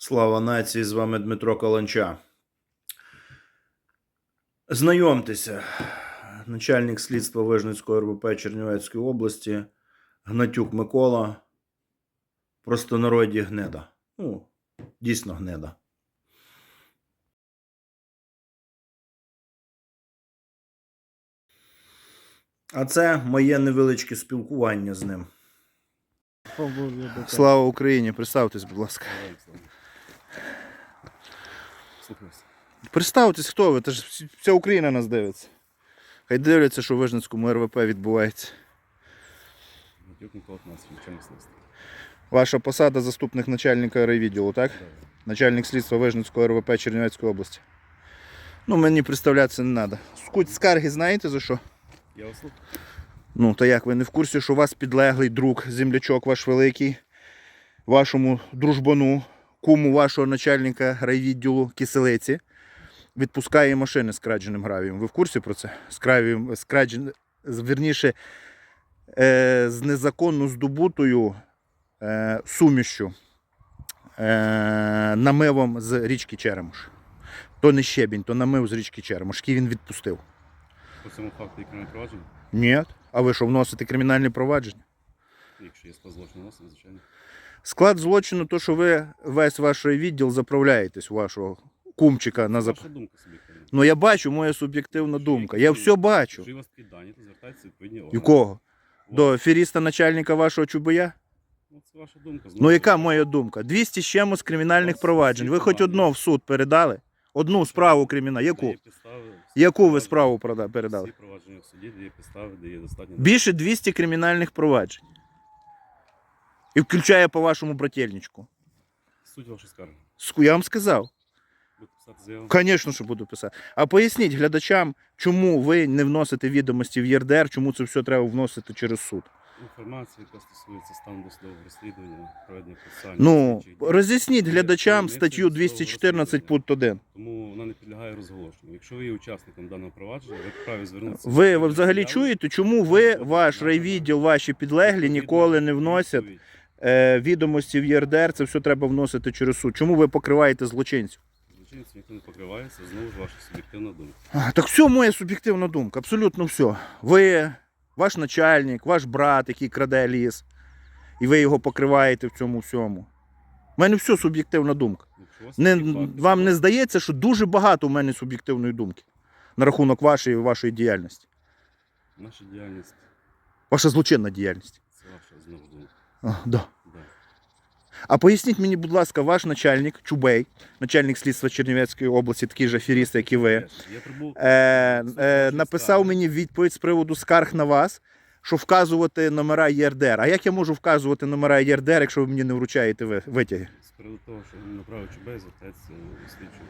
Слава нації! З вами Дмитро Каланча. Знайомтеся, начальник слідства Вижницької РВП Чернівецької області Гнатюк Микола. В простонароді гнеда. Ну, дійсно гнеда. А це моє невеличке спілкування з ним. Слава Україні! Представтесь, будь ласка. Представтесь, хто ви? Та ж вся Україна нас дивиться. Хай дивляться, що в Вижницькому РВП відбувається. Ваша посада заступник начальника райвідділу, так? Начальник слідства Вижницького РВП Чернівецької області. Ну, мені представлятися не треба. Скуть скарги знаєте за що? Я вас слухаю. Ну, то як ви не в курсі, що у вас підлеглий друг, землячок ваш великий, вашому дружбану, куму вашого начальника райвідділу киселиці, відпускає машини з краденим гравієм. Ви в курсі про це? З гравієм, з краджен... вірніше, е, з незаконно здобутою е, сумішю, е, намивом з річки Черемош. То не щебінь, то намив з річки Черемош, який він відпустив. По цьому факту є кримінальне провадження. Ні. А ви що, вносите кримінальне провадження? Якщо є склад злочину звичайно. Склад злочину, то що ви весь ваш відділ заправляєтесь, вашого кумчика на зап... ваша думка суб'єктивна. Ну я бачу, моя суб'єктивна думка. Я все Якщо бачу. є у вас такі дані, то звертайтеся відповідні органи. Якого? До аферіста начальника вашого чубия? Ну, це ваша думка. Ну яка моя думка? 200 з чимось кримінальних проваджень. Ви хоч одно в суд передали? Одну справу кримінальну. Яку? Яку ви справу прода- передали? Всі провадження в суді, де є підстави, де є достатньо... Більше 200 кримінальних проваджень. І включає по вашому брательничку. Суть вашої скарги. Ску- Я вам сказав. Звісно, що буду писати. А поясніть глядачам, чому ви не вносите відомості в ЄРДР, чому це все треба вносити через суд. Інформація, яка стосується стану досудового розслідування, проведення процесуальних Ну, слідчих роз'ясніть глядачам статтю досудового 214 розслідування. пункт 1. Тому вона не підлягає розголошенню. Якщо ви є учасником даного провадження, ви вправі звернутися. Ви, взагалі чуєте, чому ви, ваш райвідділ, ваші підлеглі ніколи не вносять відомості в ЄРДР, це все треба вносити через суд. Чому ви покриваєте злочинців? Злочинців ніхто не покривається, знову ж ваша суб'єктивна думка. Так все моя суб'єктивна думка, абсолютно все. Ви, ваш начальник, ваш брат, який краде ліс, і ви його покриваєте в цьому всьому. У мене все суб'єктивна думка. Якщо у вас Не, вам не здається, що дуже багато у мене суб'єктивної думки на рахунок вашої вашої діяльності, Наша діяльність ваша злочинна діяльність. це ваша знову думка. А, да. А поясніть мені, будь ласка, ваш начальник Чубей, начальник слідства Чернівецької області, такий же аферіст, як і ви, е, е, написав мені відповідь з приводу скарг на вас, що вказувати номера ЄРДР. А як я можу вказувати номера ЄРДР, якщо ви мені не вручаєте ви- витяги? з приводу того, що він направив ЧБ, звертається слідчу.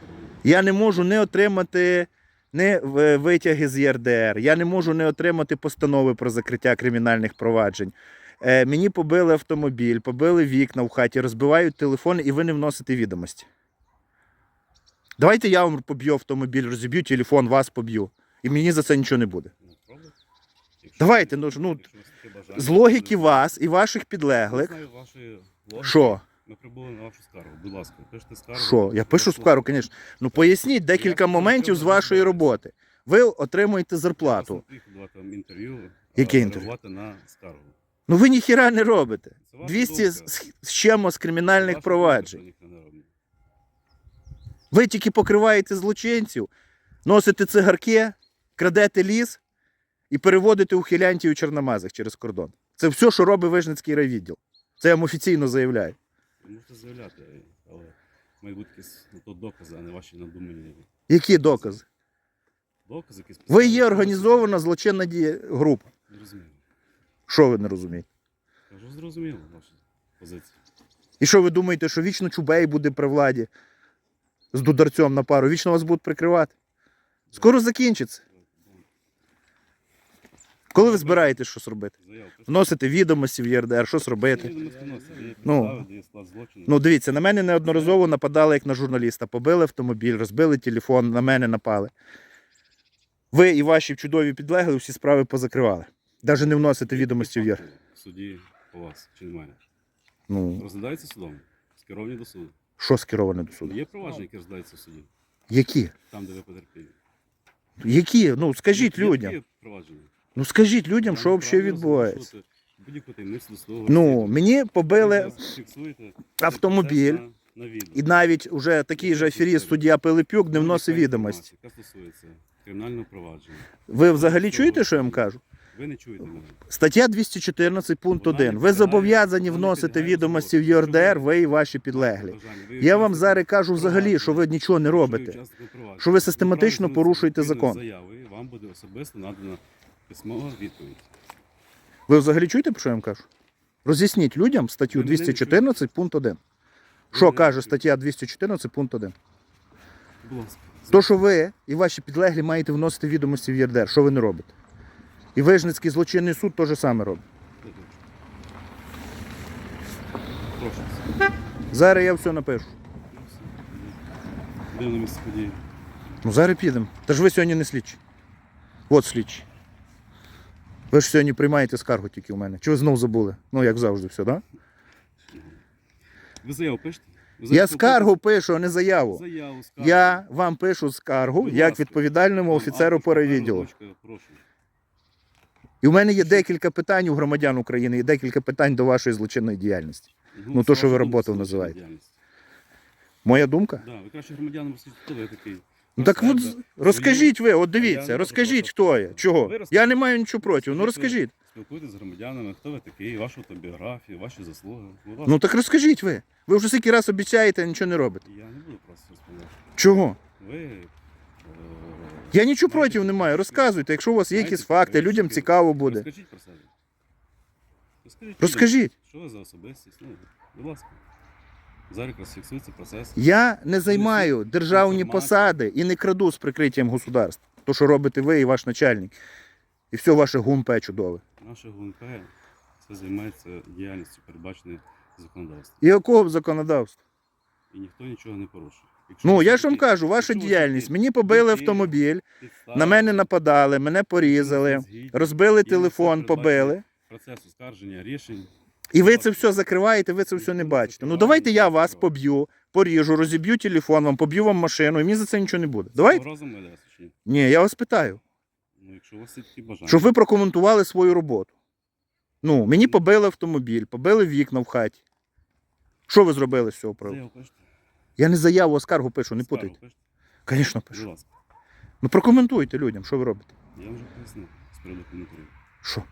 Я не можу не отримати не витяги з ЄРДР, я не можу не отримати постанови про закриття кримінальних проваджень. Е, мені побили автомобіль, побили вікна в хаті, розбивають телефон, і ви не вносите відомості. Давайте я вам поб'ю автомобіль, розіб'ю телефон, вас поб'ю. І мені за це нічого не буде. Ну. Давайте, ну ну, З логіки вас і ваших підлеглих. Що? Ми прибули на вашу скаргу. Будь ласка, пишете скаргу. Що? Я пишу скару, звісно. Ну поясніть декілька моментів з вашої роботи. Ви отримуєте зарплату. Вам інтерв'ю. Яке інтерв'ю? на скаргу. Ну ви ніхіра не робите. Це ваша 200 думка. з, з чимось Це кримінальних ваша проваджень. думка, ніхто не робить. Ви тільки покриваєте злочинців, носите цигарки, крадете ліс і переводите ухилянтів у чорномазах через кордон. Це все, що робить Вижницький райвідділ. Це я вам офіційно заявляю. Ви можете заявляти, але мають бути якісь ну, то докази, а не ваші надумані Які докази? докази, якісь Ви є організована злочинна дія група. Зрозуміло. Що ви не розумієте? Вже зрозуміло ваша позиція. І що ви думаєте, що вічно Чубей буде при владі з дударцем на пару? Вічно вас будуть прикривати? Скоро закінчиться. Коли ви збираєтесь щось робити? Заяву пишете. Вносите відомості в ЄРДР, щось робити? Відомості носять, є Ну. Ну, дивіться, на мене неодноразово нападали як на журналіста. Побили автомобіль, розбили телефон, на мене напали. Ви і ваші чудові підлегли всі справи позакривали. Навіть не вносите відомості в ЄР. Суді по вас чи немає. Ну, Розглядається судом? Скеровані до суду. Що скероване до суду? Є провадження, які розглядаються в суді, Які? там, де ви потерпіли. Які? Ну скажіть людям. Є провадження. Ну скажіть людям, що взагалі відбувається. Будь-яку таємницю досудового Ну, мені побили автомобіль. на- на відео. І навіть уже такий же аферіст суддя Пилипюк не вносив відомості. Яка стосується кримінального провадження. Ви взагалі чуєте, що я вам кажу? Ви не чуєте мене. Стаття 214 пункт 1. Ви зобов'язані вносити відомості в ЄРДР, ви і ваші підлеглі. Я вам зараз кажу взагалі, що ви нічого не робите. Що ви систематично порушуєте закон. Заяви, вам буде особисто надана письмова відповідь. Ви взагалі чуєте, про що я вам кажу? Роз'ясніть людям статтю Ви 214 пункт 1. Що каже стаття 214 пункт 1? Будь ласка. То, що ви і ваші підлеглі маєте вносити відомості в ЄРДР, що ви не робите? І Вижницький злочинний суд те ж саме робить. Зараз я все напишу. Ну. Йдемо на місце події. Ну зараз підемо. Та ж ви сьогодні не слідчі. От слідчі. Ви ж сьогодні приймаєте скаргу тільки у мене. Чи ви знов забули? Ну, як завжди, все, так? Да? Ви заяву пишете? Ви Я зараз скаргу пишу, а не заяву. Заяву, скаргу. Я вам пишу скаргу Будь як ласка. відповідальному офіцеру аркуш по райвідділу. Прошу. І в мене є декілька питань у громадян України і декілька питань до вашої злочинної діяльності. Ну, то, що ви роботу називаєте. Моя думка? Да, ви краще громадянам розкажіть, хто ви такий. Ну так от розкажіть ви, от дивіться, розкажіть, хто я. Чого? Я не маю нічого проти. Ну Розкажіть. Спілкуйтесь з громадянами, хто ви такий, вашу автобіографію, ваші заслуги. Ну так розкажіть ви. Ви вже скільки раз обіцяєте, а нічого не робите. Я не буду просто розповідати. Чого? Ви. Я нічого проти не маю. Розказуйте, якщо у вас є якісь факти, людям цікаво буде. Розкажіть про себе. Розкажіть. Розкажіть. Що ви за особистість? Ну, будь ласка. Зараз фіксується процес. Я не займаю державні посади і не краду з прикриттям государства. То, що робите ви і ваш начальник. І все ваше гумпе чудове. Наше ГУНП це займається діяльністю, передбаченою законодавством. І якого б законодавства? І ніхто нічого не порушує. Якщо Ну я ж вам кажу, ваша діяльність. Мені побили автомобіль, на мене нападали, мене порізали, розбили телефон, побили. Процес оскарження рішень. І ви це все закриваєте, ви це все не бачите. Ну давайте я вас поб'ю, поріжу, розіб'ю телефон вам, поб'ю вам машину, і мені за це нічого не буде. Давайте? Ні, я вас питаю. Ну, якщо у вас є такі бажання. Щоб ви прокоментували свою роботу. Ну, мені побили автомобіль, побили вікна в хаті. Що ви зробили з цього приводу? Я не заяву, а скаргу пишу, не Скаргу путайте. пишете? Звісно, Будь пишу. ласка. Ну прокоментуйте людям, що ви робите. Я вже пояснив з приводу коментарів. Що?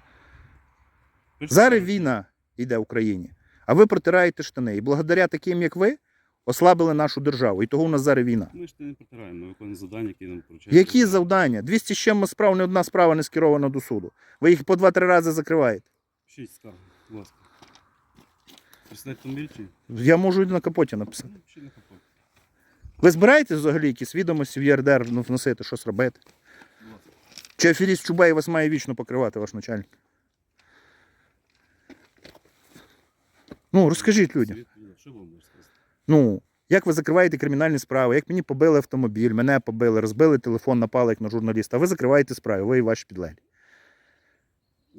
Пишете Зараз скаргу? війна йде в Україні, а ви протираєте штани. І благодаря таким, як ви, ослабили нашу державу. І того у нас зараз війна. Ми ж не протираємо, ми виконуємо завдання, які нам поручають. Які завдання? 200 з чимось справ, ні одна справа не скерована до суду. Ви їх по 2-3 рази закриваєте. Пишіть скаргу, будь ласка. Присідайте автомобіль чи? Я можу і на капоті написати. Ну, пишіть на капот. Ви збираєтесь взагалі якісь відомості в ЄРДР ну, вносити, щось робити? Чи аферіст Чубай вас має вічно покривати, ваш начальник? Ну, розкажіть людям. Що ви можете сказати? Ну, як ви закриваєте кримінальні справи, як мені побили автомобіль, мене побили, розбили телефон, напали як на журналіста, а ви закриваєте справи, ви і ваші підлеглі.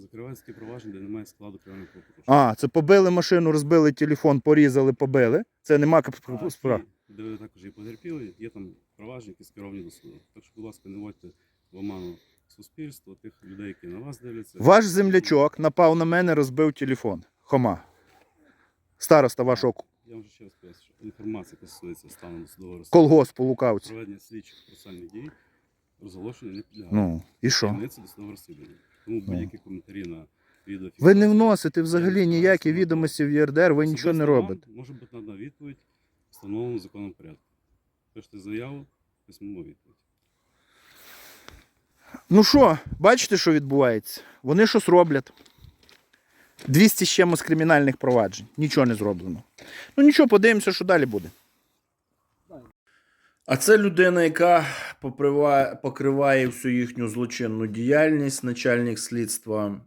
Закривається такі провадження, де немає складу кримінального правопорушення. А, це побили машину, розбили телефон, порізали, побили. Це нема кап- справ. Де ви також і потерпіли, є там провадження, які скеровані до суду. Так що, будь ласка, не вводьте в оману суспільство, тих людей, які на вас дивляться. Ваш землячок напав на мене, розбив телефон. Хома. Староста вашого к- Я вам вже ще раз поясню, що інформація, яка стосується стану досудового розслідування, колгосп у Лукавці. проведення слідчих процесуальних дій, розголошення не підлягає. Ну, і що? Таємниця досудового розслідування. Тому будь-які коментарі на відео. Ви не вносите взагалі ніякі відомості в ЄРДР, ви нічого не робите. Може бути надана відповідь встановленому законом порядку. Пишете заяву, письмову відповідь. Ну що, бачите, що відбувається? Вони щось роблять. 200 з чимось кримінальних проваджень. Нічого не зроблено. Ну нічого, подивимося, що далі буде. А це людина, яка покриває всю їхню злочинну діяльність, начальник слідства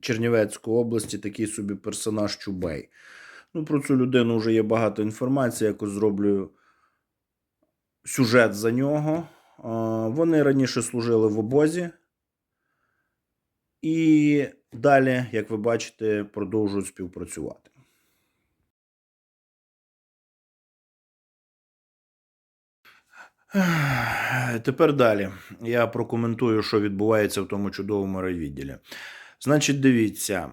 Чернівецької області, такий собі персонаж Чубей. Ну, про цю людину вже є багато інформації, якось зроблю сюжет за нього. Вони раніше служили в обозі. І далі, як ви бачите, продовжують співпрацювати. Тепер далі. Я прокоментую, що відбувається в тому чудовому райвідділі. Значить, дивіться,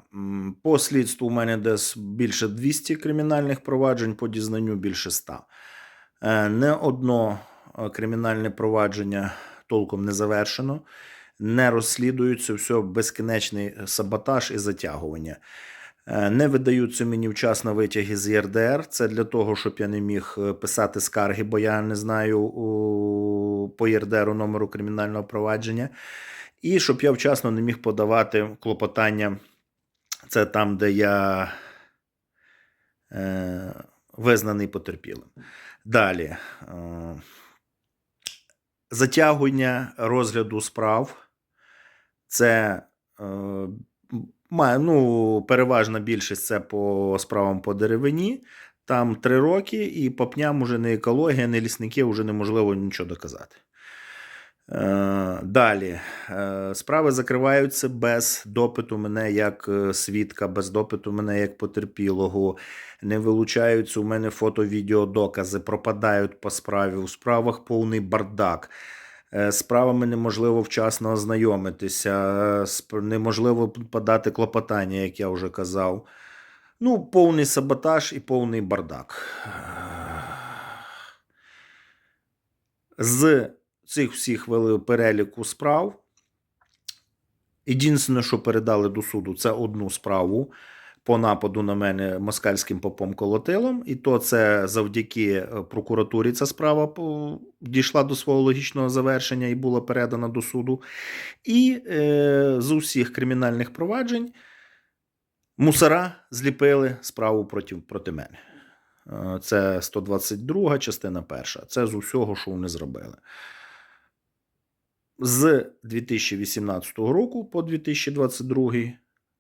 по слідству у мене десь більше 200 кримінальних проваджень, по дізнанню більше 100. Е, Не одно е, кримінальне провадження толком не завершено, не розслідується все безкінечний саботаж і затягування. Е, Не видаються мені вчасно витяги з ЄРДР. Це для того, щоб я не міг е, писати скарги, бо я не знаю по ЄРДРу номеру кримінального провадження. І щоб я вчасно не міг подавати клопотання. Це там, де я е, визнаний потерпілим. Далі. Е, затягування розгляду справ. Це е, ну, переважна більшість це по справам по деревині. Там три роки, і по пням уже не екологія, не лісники, вже неможливо нічого доказати. Е, Далі. Е, Справи закриваються без допиту мене як е, свідка, без допиту мене як потерпілого. Не вилучаються у мене фото-відеодокази, пропадають по справі. У справах повний бардак. Е, справами неможливо вчасно ознайомитися, е, неможливо подати клопотання, як я вже казав. Ну, повний саботаж і повний бардак. З цих всіх переліку справ. Єдине, що передали до суду, це одну справу по нападу на мене москальським попом колотилом. І то це завдяки е, прокуратурі ця справа дійшла до свого логічного завершення і була передана до суду. І е, з усіх кримінальних проваджень мусора зліпили справу проти, проти мене. Е, Це 122 частина перша. Це з усього, що вони зробили. З 2018 року по 2022,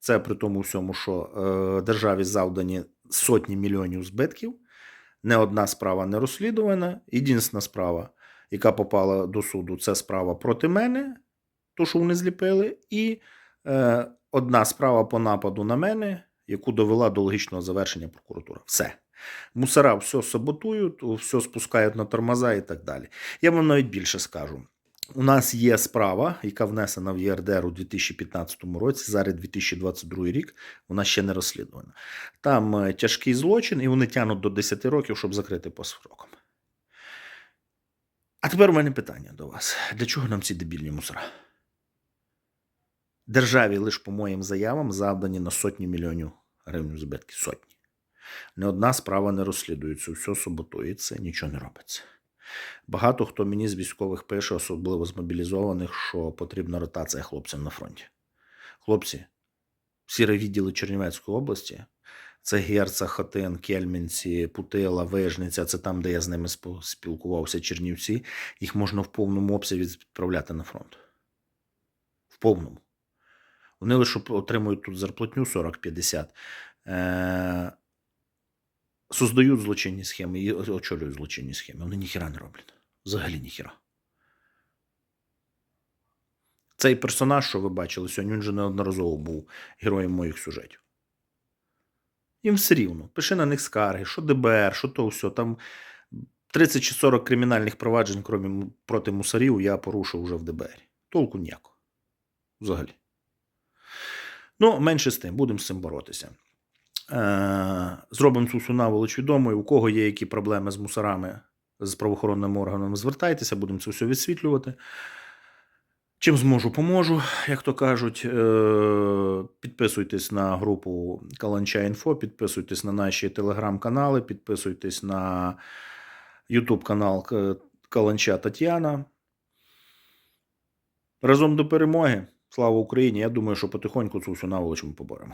це при тому всьому, що е, державі завдані сотні мільйонів збитків. Не одна справа не розслідувана. Єдина справа, яка попала до суду, це справа проти мене, то, що вони зліпили, і е, одна справа по нападу на мене, яку довела до логічного завершення прокуратура. Все. Мусора все саботують, все спускають на тормоза і так далі. Я вам навіть більше скажу. У нас є справа, яка внесена в ЄРДР у 2015 році, зараз 2022 рік, вона ще не розслідувана. Там е, тяжкий злочин, і вони тягнуть до 10 років, щоб закрити по срокам. А тепер у мене питання до вас: для чого нам ці дебільні мусора? Державі лише по моїм заявам завдані на сотні мільйонів гривень збитки. Сотні. Не одна справа не розслідується, все саботується, нічого не робиться. Багато хто мені з військових пише, особливо з мобілізованих, що потрібна ротація хлопцям на фронті. Хлопці, всі відділи Чернівецької області це Герца, Хотин, Кельмінці, Путила, Вижниця, це там, де я з ними спілкувався, Чернівці. Їх можна в повному обсязі відправляти на фронт. В повному. Вони лише отримують тут зарплатню 40-50. Создають злочинні схеми і очолюють злочинні схеми. Вони ніхіра не роблять. Взагалі ніхіра. Цей персонаж, що ви бачили сьогодні, він вже неодноразово був героєм моїх сюжетів. Їм все рівно. Пиши на них скарги, що ДБР, що то все. Там 30 чи 40 кримінальних проваджень, крім проти мусорів, я порушив вже в ДБР. Толку ніякого. Взагалі. Ну, менше з тим, будемо з цим боротися. Е, Зробимо цю всю наволоч відомою. У кого є які проблеми з мусорами, з правоохоронними органами, звертайтеся, будемо це все відсвітлювати. Чим зможу, поможу, як то кажуть. Е, Підписуйтесь на групу Каланча Інфо, підписуйтесь на наші телеграм-канали, підписуйтесь на YouTube канал Каланча Тетяна. Разом до перемоги. Слава Україні! Я думаю, що потихоньку цю всю наволоч ми поборемо.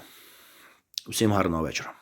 Всім гарного вечора.